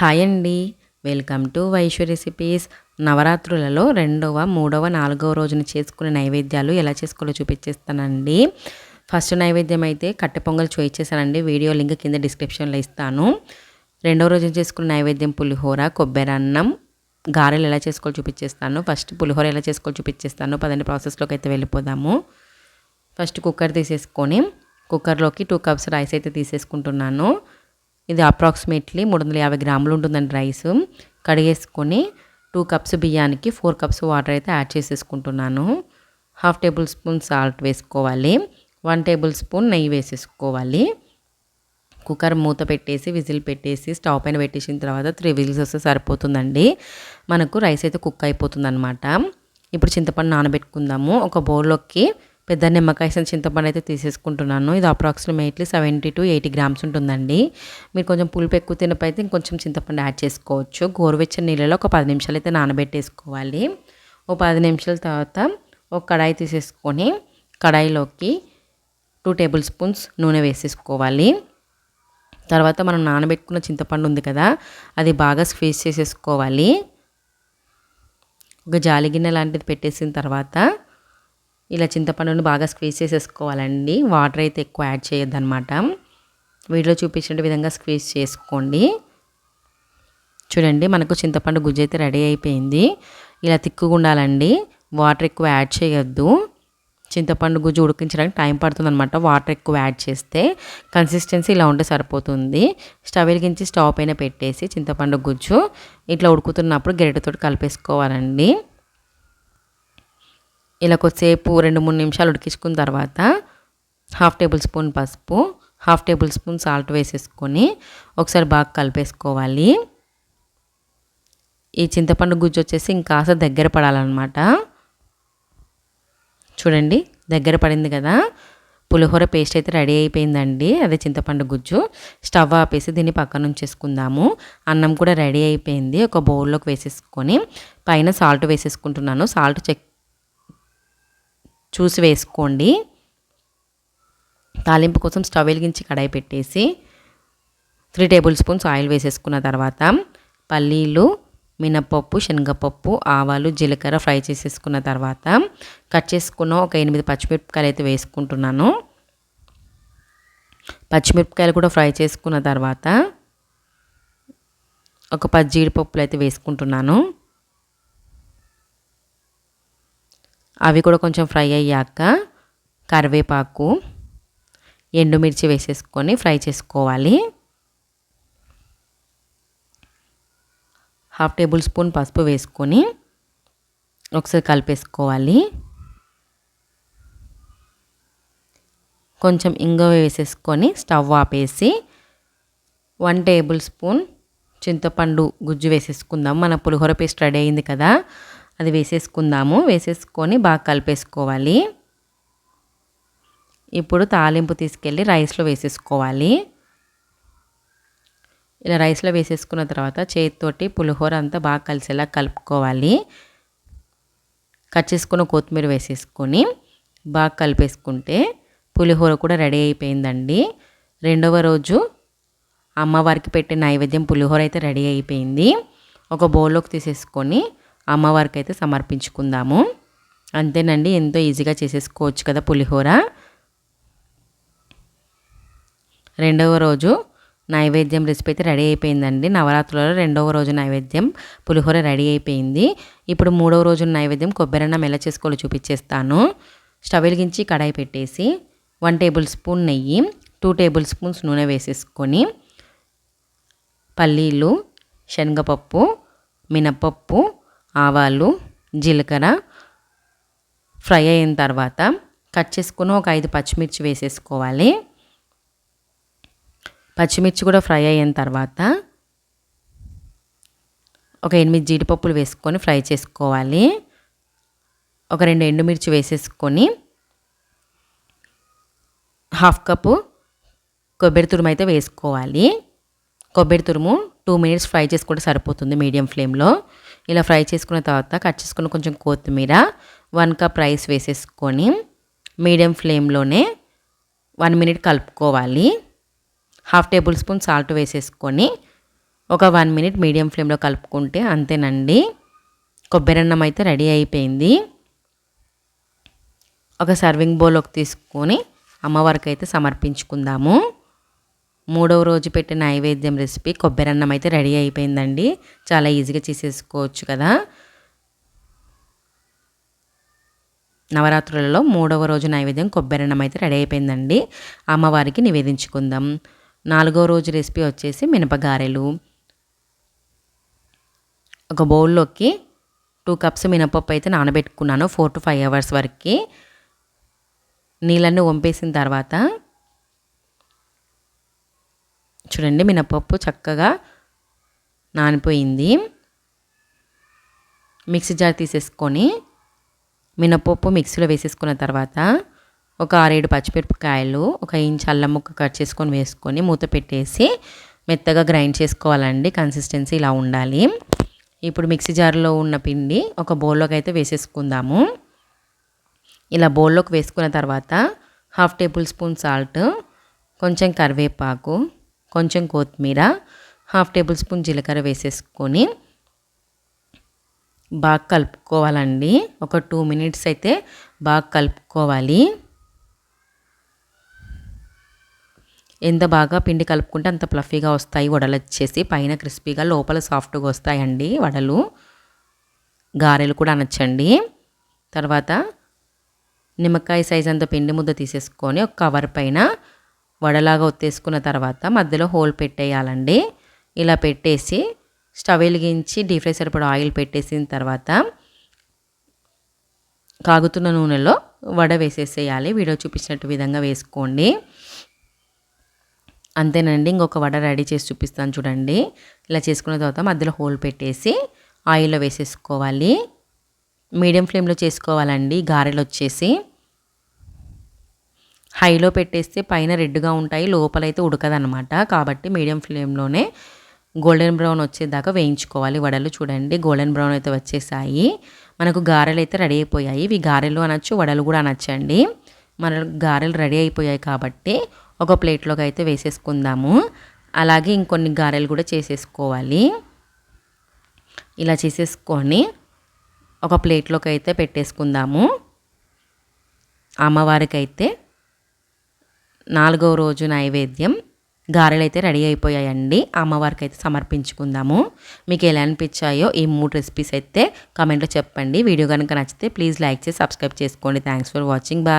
Hi అండి. Welcome to Vaishwa recipes. నవరాత్రులలో రెండవ మూడవ నాలుగవ రోజున చేసుకునే నైవేద్యాలు ఎలా చేసుకోవాలో చూపించేస్తానండి. ఫస్ట్ నైవేద్యం అయితే కట్టె పొంగల్ చూపించేసానండి వీడియో లింక్ కింద డిస్క్రిప్షన్లో ఇస్తాను. రెండవ రోజు చేసుకున్న నైవేద్యం పులిహోర కొబ్బరి అన్నం. గారెలు ఎలా చేసుకోవాలో చూపించేస్తాను. ఫస్ట్ పులిహోర ఎలా చేసుకోవాలో చూపించేస్తాను. పదండి ప్రాసెస్లోకి అయితే వెళ్ళిపోదాము. ఫస్ట్ కుక్కర్ తీసేసుకొని కుక్కర్లోకి టూ కప్స్ రైస్ అయితే తీసేసుకుంటున్నాను. ఇది అప్రాక్సిమేట్లీ మూడు వందల యాభై గ్రాములు ఉంటుందండి రైస్ కడిగేసుకొని టూ కప్స్ బియ్యానికి ఫోర్ కప్స్ వాటర్ అయితే యాడ్ చేసేసుకుంటున్నాను. హాఫ్ టేబుల్ స్పూన్ సాల్ట్ వేసుకోవాలి. వన్ టేబుల్ స్పూన్ నెయ్యి వేసేసుకోవాలి. కుక్కర్ మూత పెట్టేసి విజిల్ పెట్టేసి స్టవ్ పైన పెట్టేసిన తర్వాత త్రీ విజిల్స్ వస్తే సరిపోతుందండి. మనకు రైస్ అయితే కుక్ అయిపోతుంది అనమాట ఇప్పుడు చింతపండు నానబెట్టుకుందాము. ఒక బౌల్లోకి పెద్ద నిమ్మకాయ చింతపండు అయితే తీసేసుకుంటున్నాను. ఇది approximately seventy to eighty grams ఉంటుందండి. మీరు కొంచెం పులుపు ఎక్కువ తినపైతే ఇంకొంచెం చింతపండు యాడ్ చేసుకోవచ్చు. గోరువెచ్చని నీళ్ళలో ఒక పది నిమిషాలు అయితే నానబెట్టేసుకోవాలి. ఓ పది నిమిషాల తర్వాత ఒక కడాయి తీసేసుకొని కడాయిలోకి టూ టేబుల్ స్పూన్స్ నూనె వేసేసుకోవాలి. తర్వాత మనం నానబెట్టుకున్న చింతపండు ఉంది కదా అది బాగా స్క్వీజ్ చేసేసుకోవాలి. ఒక జాలి గిన్నె లాంటిది పెట్టేసిన తర్వాత ఇలా చింతపండును బాగా స్క్వీజ్ చేసేసుకోవాలండి. వాటర్ అయితే ఎక్కువ యాడ్ చేయొద్దనమాట వీడియో చూపించిన విధంగా స్క్వీజ్ చేసుకోండి. చూడండి మనకు చింతపండు గుజ్జు అయితే రెడీ అయిపోయింది. ఇలా తిక్కుగా ఉండాలండి. వాటర్ ఎక్కువ యాడ్ చేయొద్దు. చింతపండు గుజ్జు ఉడికించడానికి టైం పడుతుంది అనమాట వాటర్ ఎక్కువ యాడ్ చేస్తే కన్సిస్టెన్సీ ఇలా ఉంటే సరిపోతుంది. స్టవ్ వెలిగించి స్టవ్ పైన పెట్టేసి చింతపండు గుజ్జు ఇట్లా ఉడుకుతున్నప్పుడు గరిటెతో కలిపేసుకోవాలండి. ఇలా కొద్దిసేపు రెండు మూడు నిమిషాలు ఉడికించుకున్న తర్వాత హాఫ్ టేబుల్ స్పూన్ పసుపు హాఫ్ టేబుల్ స్పూన్ సాల్ట్ వేసేసుకొని ఒకసారి బాగా కలిపేసుకోవాలి. ఈ చింతపండు గుజ్జు వచ్చేసి ఇంకాస్త దగ్గర పడాలన్నమాట. చూడండి దగ్గర పడింది కదా. పులిహోర పేస్ట్ అయితే రెడీ అయిపోయిందండి అదే చింతపండు గుజ్జు. స్టవ్ ఆపేసి దీన్ని పక్కన ఉంచేసుకుందాము. అన్నం కూడా రెడీ అయిపోయింది ఒక బౌల్లోకి వేసేసుకొని. పైన సాల్ట్ వేసేసుకుంటున్నాను సాల్ట్ చెక్ చూసి వేసుకోండి. తాలింపు కోసం స్టవ్ వెలిగించి కడాయి పెట్టేసి త్రీ టేబుల్ స్పూన్స్ ఆయిల్ వేసేసుకున్న తర్వాత పల్లీలు మినపప్పు శనగపప్పు ఆవాలు జీలకర్ర ఫ్రై చేసేసుకున్న తర్వాత కట్ చేసుకున్న ఒక ఎనిమిది పచ్చిమిరపకాయలు అయితే వేసుకుంటున్నాను. పచ్చిమిరపకాయలు కూడా ఫ్రై చేసుకున్న తర్వాత ఒక పది జీడిపప్పులు అయితే వేసుకుంటున్నాను. అవి కూడా కొంచెం ఫ్రై అయ్యాక కరివేపాకు ఎండుమిర్చి వేసేసుకొని ఫ్రై చేసుకోవాలి. హాఫ్ టేబుల్ స్పూన్ పసుపు వేసుకొని ఒకసారి కలిపేసుకోవాలి. కొంచెం ఇంగువ వేసేసుకొని స్టవ్ ఆపేసి వన్ టేబుల్ స్పూన్ చింతపండు గుజ్జు వేసేసుకుందాం. మన పులిహోర పేస్ట్ రెడీ అయింది కదా. అది వేసేసుకుందాము. వేసేసుకొని బాగా కలిపేసుకోవాలి. ఇప్పుడు తాలింపు తీసుకెళ్ళి రైస్లో వేసేసుకోవాలి. ఇలా రైస్లో వేసేసుకున్న తర్వాత చేతితోటి పులిహోర అంతా బాగా కలిసేలా కలుపుకోవాలి. కట్ చేసుకున్న కొత్తిమీర వేసేసుకొని బాగా కలిపేసుకుంటే పులిహోర కూడా రెడీ అయిపోయిందండి. రెండవ రోజు అమ్మవారికి పెట్టే నైవేద్యం పులిహోర అయితే రెడీ అయిపోయింది. ఒక బౌల్లోకి తీసేసుకొని అమ్మవారికి అయితే సమర్పించుకుందాము. అంతేనండి ఎంతో ఈజీగా చేసేసుకోవచ్చు కదా పులిహోర. రెండవ రోజు నైవేద్యం రెసిపీ అయితే రెడీ అయిపోయిందండి. నవరాత్రులలో రెండవ రోజు నైవేద్యం పులిహోర రెడీ అయిపోయింది. ఇప్పుడు మూడవ రోజు నైవేద్యం కొబ్బరన్నం ఎలా చేసుకోవాలో చూపించేస్తాను. స్టవ్ వెలిగించి కడాయి పెట్టేసి వన్ టేబుల్ స్పూన్ నెయ్యి టూ టేబుల్ స్పూన్స్ నూనె వేసేసుకొని పల్లీలు శనగపప్పు మినపప్పు ఆవాలు జీలకర్ర ఫ్రై అయిన తర్వాత కట్ చేసుకుని ఒక ఐదు పచ్చిమిర్చి వేసేసుకోవాలి. పచ్చిమిర్చి కూడా ఫ్రై అయిన తర్వాత ఒక ఎనిమిది జీడిపప్పులు వేసుకొని ఫ్రై చేసుకోవాలి. ఒక రెండు ఎండుమిర్చి వేసేసుకొని హాఫ్ కప్పు కొబ్బరి తురుము అయితే వేసుకోవాలి. కొబ్బరి తురుము టూ మినిట్స్ ఫ్రై చేసుకుంటే సరిపోతుంది మీడియం ఫ్లేమ్లో. ఇలా ఫ్రై చేసుకున్న తర్వాత కట్ చేసుకున్న కొంచెం కొత్తిమీర వన్ కప్ రైస్ వేసేసుకొని మీడియం ఫ్లేమ్లోనే వన్ మినిట్ కలుపుకోవాలి. హాఫ్ టేబుల్ స్పూన్ సాల్ట్ వేసేసుకొని ఒక వన్ మినిట్ మీడియం ఫ్లేమ్లో కలుపుకుంటే అంతేనండి. కొబ్బరి అన్నం అయితే రెడీ అయిపోయింది. ఒక సర్వింగ్ బౌల్లోకి తీసుకొని అమ్మవారికి అయితే సమర్పించుకుందాము. మూడవ రోజు పెట్టిన నైవేద్యం రెసిపీ కొబ్బరి అన్నం అయితే రెడీ అయిపోయిందండి. చాలా ఈజీగా చేసేసుకోవచ్చు కదా. నవరాత్రులలో మూడవ రోజు నైవేద్యం కొబ్బరి అన్నం అయితే రెడీ అయిపోయిందండి. అమ్మవారికి నివేదించుకుందాం. నాలుగో రోజు రెసిపీ వచ్చేసి మినపగారెలు. ఒక బౌల్లోకి టూ కప్స్ మినపప్పు అయితే నానబెట్టుకున్నాను ఫోర్ టు ఫైవ్ అవర్స్ వరకు. నీళ్ళన్నీ వంపేసిన తర్వాత చూడండి మినపప్పు చక్కగా నానిపోయింది. మిక్సీ జార్ తీసేసుకొని మినపప్పు మిక్సీలో వేసేసుకున్న తర్వాత ఒక ఆరేడు పచ్చిమిరపకాయలు ఒక ఇంచ్ అల్లం ముక్క కట్ చేసుకొని వేసుకొని మూత పెట్టేసి మెత్తగా గ్రైండ్ చేసుకోవాలండి కన్సిస్టెన్సీ ఇలా ఉండాలి. ఇప్పుడు మిక్సీ జార్లో ఉన్న పిండి ఒక బౌల్లోకి అయితే వేసేసుకుందాము. ఇలా బౌల్లోకి వేసుకున్న తర్వాత హాఫ్ టేబుల్ స్పూన్ సాల్ట్ కొంచెం కరివేపాకు కొంచెం కొత్తిమీర హాఫ్ టేబుల్ స్పూన్ జీలకర్ర వేసేసుకొని బాగా కలుపుకోవాలండి. ఒక టూ మినిట్స్ అయితే బాగా కలుపుకోవాలి. ఎంత బాగా పిండి కలుపుకుంటే అంత ప్లఫీగా వస్తాయి. వడలు వచ్చేసి పైన క్రిస్పీగా లోపల సాఫ్ట్గా వస్తాయండి వడలు. గారెలు కూడా అనొచ్చండి. తర్వాత నిమ్మకాయ సైజ్ అంత పిండి ముద్ద తీసేసుకొని ఒక కవర్ పైన వడలాగా ఒత్తేసుకున్న తర్వాత మధ్యలో హోల్ పెట్టేయాలండి. ఇలా పెట్టేసి స్టవ్ వెలిగించి డీప్ ఫ్రై సరిపడా ఆయిల్ పెట్టేసిన తర్వాత కాగుతున్న నూనెలో వడ వేసేసేయాలి. వీడియో చూపించినట్టు విధంగా వేసుకోండి. అంతేనండి ఇంకొక వడ రెడీ చేసి చూపిస్తాను చూడండి. ఇలా చేసుకున్న తర్వాత మధ్యలో హోల్ పెట్టేసి ఆయిల్లో వేసేసుకోవాలి. మీడియం ఫ్లేమ్లో చేసుకోవాలండి గారెలు వచ్చేసి. హైలో పెట్టేస్తే పైన రెడ్గా ఉంటాయి లోపలైతే ఉడకదనమాట కాబట్టి మీడియం ఫ్లేమ్లోనే గోల్డెన్ బ్రౌన్ వచ్చేదాకా వేయించుకోవాలి. వడలు చూడండి గోల్డెన్ బ్రౌన్ అయితే వచ్చేసాయి. మనకు గారెలు అయితే రెడీ అయిపోయాయి. ఇవి గారెలు అనొచ్చు వడలు కూడా అనొచ్చండి. మన గారెలు రెడీ అయిపోయాయి కాబట్టి ఒక ప్లేట్లోకి అయితే వేసేసుకుందాము. అలాగే ఇంకొన్ని గారెలు కూడా చేసేసుకోవాలి. ఇలా చేసేసుకొని ఒక ప్లేట్లోకి అయితే పెట్టేసుకుందాము. అమ్మవారికి అయితే నాలుగవ రోజు నైవేద్యం. గారెలు అయితే రెడీ అయిపోయాయండి. అమ్మవారికి అయితే సమర్పించుకుందాము. మీకు ఎలా అనిపించాయో ఈ మూడు రెసిపీస్ అయితే కామెంట్లో చెప్పండి. వీడియో కనుక నచ్చితే ప్లీజ్ లైక్ చేసి సబ్స్క్రైబ్ చేసుకోండి. Thanks for watching bye